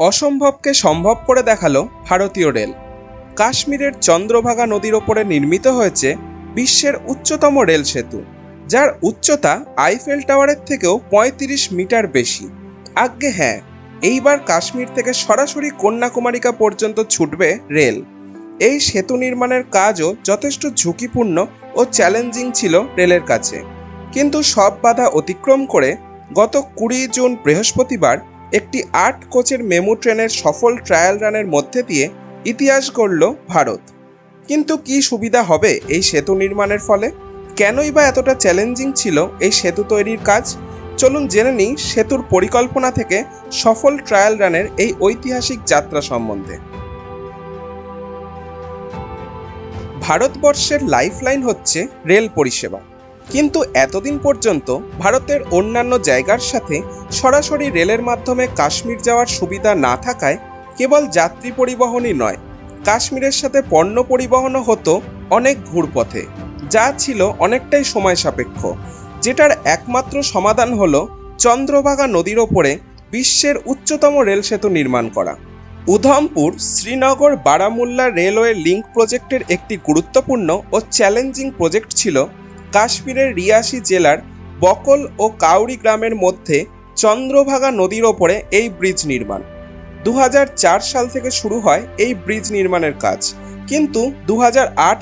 অসম্ভবকে সম্ভব করে দেখাল ভারতীয় রেল। কাশ্মীরের চন্দ্রভাগা নদীর ওপরে নির্মিত হয়েছে বিশ্বের উচ্চতম রেল সেতু, যার উচ্চতা আইফেল টাওয়ারের থেকেও পঁয়ত্রিশ মিটার বেশি। আজ্ঞে হ্যাঁ এইবার কাশ্মীর থেকে সরাসরি কন্যাকুমারিকা পর্যন্ত ছুটবে রেল। এই সেতু নির্মাণের কাজও যথেষ্ট ঝুঁকিপূর্ণ ও চ্যালেঞ্জিং ছিল রেলের কাছে। কিন্তু সব বাধা অতিক্রম করে গত কুড়ি জুন বৃহস্পতিবার একটি আট কোচের মেমু ট্রেনের সফল ট্রায়াল রানের মধ্যে দিয়ে ইতিহাস গড়ল ভারত। কিন্তু কি সুবিধা হবে এই সেতু নির্মাণের ফলে? কেনই বা এতটা চ্যালেঞ্জিং ছিল এই সেতু তৈরির কাজ? চলুন জেনে নিই সেতুর পরিকল্পনা থেকে সফল ট্রায়াল রানের এই ঐতিহাসিক যাত্রা সম্বন্ধে। ভারতবর্ষের লাইফলাইন হচ্ছে রেল পরিষেবা। কিন্তু এতদিন পর্যন্ত ভারতের অন্যান্য জায়গার সাথে সরাসরি রেলের মাধ্যমে কাশ্মীর যাওয়ার সুবিধা না থাকায় কেবল যাত্রী পরিবহনই নয়, কাশ্মীরের সাথে পণ্য পরিবহনও হতো অনেক ঘুরপথে, যা ছিল অনেকটাই সময় সাপেক্ষ, যেটার একমাত্র সমাধান হলো চন্দ্রভাগা নদীর ওপরে বিশ্বের উচ্চতম রেল সেতু নির্মাণ করা। উধমপুর, শ্রীনগর, বারামুল্লা রেলওয়ে লিঙ্ক প্রজেক্টের একটি গুরুত্বপূর্ণ ও চ্যালেঞ্জিং প্রজেক্ট ছিল কাশ্মীরের রিয়াসি জেলার বকল ও কাউরি গ্রামের মধ্যে চন্দ্রভাগা নদীর ওপরে এই ব্রিজ নির্মাণ। দু হাজার চার সাল থেকে শুরু হয় এই ব্রিজ নির্মাণের কাজ। কিন্তু দু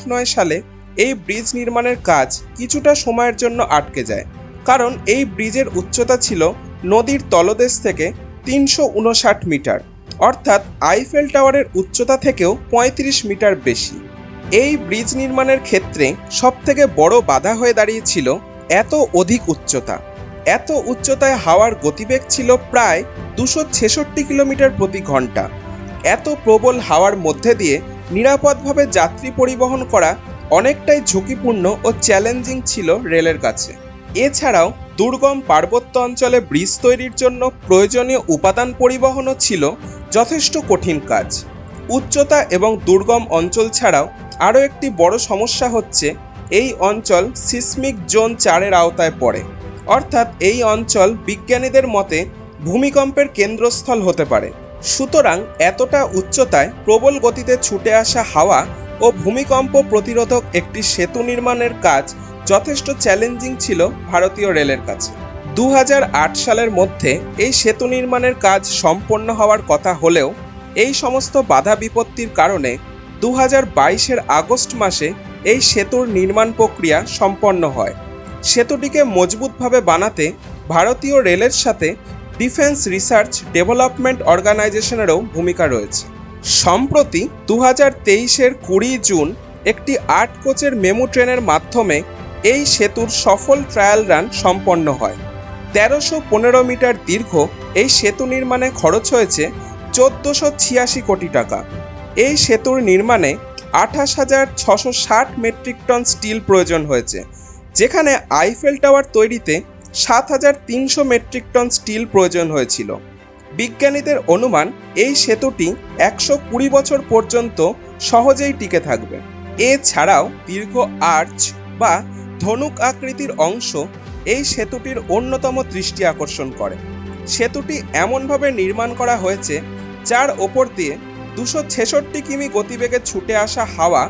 নয় সালে এই ব্রিজ নির্মাণের কাজ কিছুটা সময়ের জন্য আটকে যায়। কারণ এই ব্রিজের উচ্চতা ছিল নদীর তলদেশ থেকে তিনশো উনষাট মিটার। অর্থাৎ আইফেল টাওয়ারের উচ্চতা থেকেও পঁয়ত্রিশ মিটার বেশি। এই ব্রিজ নির্মাণের ক্ষেত্রে সবথেকে বড় বাধা হয়ে দাঁড়িয়েছিল এত অধিক উচ্চতা। এত উচ্চতায় হাওয়ার গতিবেগ ছিল প্রায় দুশো ছেষট্টি কিলোমিটার প্রতি ঘণ্টা। এত প্রবল হাওয়ার মধ্যে দিয়ে নিরাপদভাবে যাত্রী পরিবহন করা অনেকটাই ঝুঁকিপূর্ণ ও চ্যালেঞ্জিং ছিল রেলের কাছে। এছাড়াও দুর্গম পার্বত্য অঞ্চলে ব্রিজ তৈরির জন্য প্রয়োজনীয় উপাদান পরিবহনও ছিল যথেষ্ট কঠিন কাজ। উচ্চতা এবং দুর্গম অঞ্চল ছাড়াও আরও একটি বড় সমস্যা হচ্ছে, এই অঞ্চল সিসমিক জোন চারের আওতায় পড়ে। অর্থাৎ এই অঞ্চল বিজ্ঞানীদের মতে ভূমিকম্পের কেন্দ্রস্থল হতে পারে। সুতরাং এতটা উচ্চতায় প্রবল গতিতে ছুটে আসা হাওয়া ও ভূমিকম্প প্রতিরোধক একটি সেতু নির্মাণের কাজ যথেষ্ট চ্যালেঞ্জিং ছিল ভারতীয় রেলের কাছে। দু হাজার আট সালের মধ্যে এই সেতু নির্মাণের কাজ সম্পন্ন হওয়ার কথা হলেও, এই সমস্ত বাধা বিপত্তির কারণে দু হাজার আগস্ট মাসে এই সেতুর নির্মাণ প্রক্রিয়া সম্পন্ন হয়। সেতুটিকে মজবুতভাবে বানাতে ভারতীয় রেলের সাথে ডিফেন্স রিসার্চ ডেভেলপমেন্ট অর্গানাইজেশনেরও ভূমিকা রয়েছে। সম্প্রতি দু হাজার তেইশের কুড়ি জুন একটি আট কোচের মেমু ট্রেনের মাধ্যমে এই সেতুর সফল ট্রায়াল রান সম্পন্ন হয়। তেরোশো পনেরো মিটার দীর্ঘ এই সেতু নির্মাণে খরচ হয়েছে চোদ্দোশো ছিয়াশি কোটি টাকা। এই সেতুর নির্মাণে আঠাশ হাজার ছশো ষাট মেট্রিক টন স্টিল প্রয়োজন হয়েছে, যেখানে আইফেল টাওয়ার তৈরিতে সাত হাজার তিনশো মেট্রিক টন স্টিল প্রয়োজন হয়েছিল। বিজ্ঞানীদের অনুমান, এই সেতুটি একশো কুড়ি বছর পর্যন্ত সহজেই টিকে থাকবে। এছাড়াও দীর্ঘ আর্চ বা ধনুক আকৃতির অংশ এই সেতুটির অন্যতম দৃষ্টি আকর্ষণ করে। সেতুটি এমনভাবে নির্মাণ করা হয়েছে, যার ওপর দিয়ে দুশো ছেষট্টি কিমি গতিবেগে ছুটে আসা হাওয়া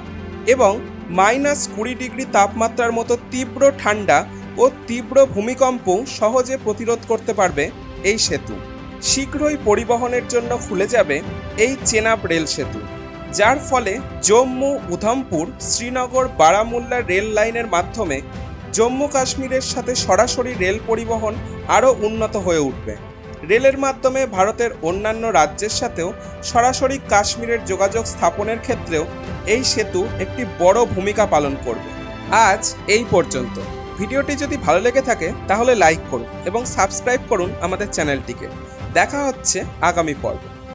এবং মাইনাস কুড়ি ডিগ্রি তাপমাত্রার মতো তীব্র ঠান্ডা ও তীব্র ভূমিকম্প সহজে প্রতিরোধ করতে পারবে এই সেতু। শীঘ্রই পরিবহনের জন্য খুলে যাবে এই চেনাব রেল সেতু। যার ফলে জম্মু, উধমপুর, শ্রীনগর, বারামুল্লা রেল লাইনের মাধ্যমে জম্মু কাশ্মীরের সাথে সরাসরি রেল পরিবহন আরও উন্নত হয়ে উঠবে। রেলের মাধ্যমে ভারতের অন্যান্য রাজ্যের সাথেও সরাসরি কাশ্মীরের যোগাযোগ স্থাপনের ক্ষেত্রেও এই সেতু একটি বড় ভূমিকা পালন করবে। আজ এই পর্যন্ত। ভিডিওটি যদি ভালো লেগে থাকে, তাহলে লাইক করুন এবং সাবস্ক্রাইব করুন আমাদের চ্যানেলটিকে। দেখা হচ্ছে আগামী পর্বে।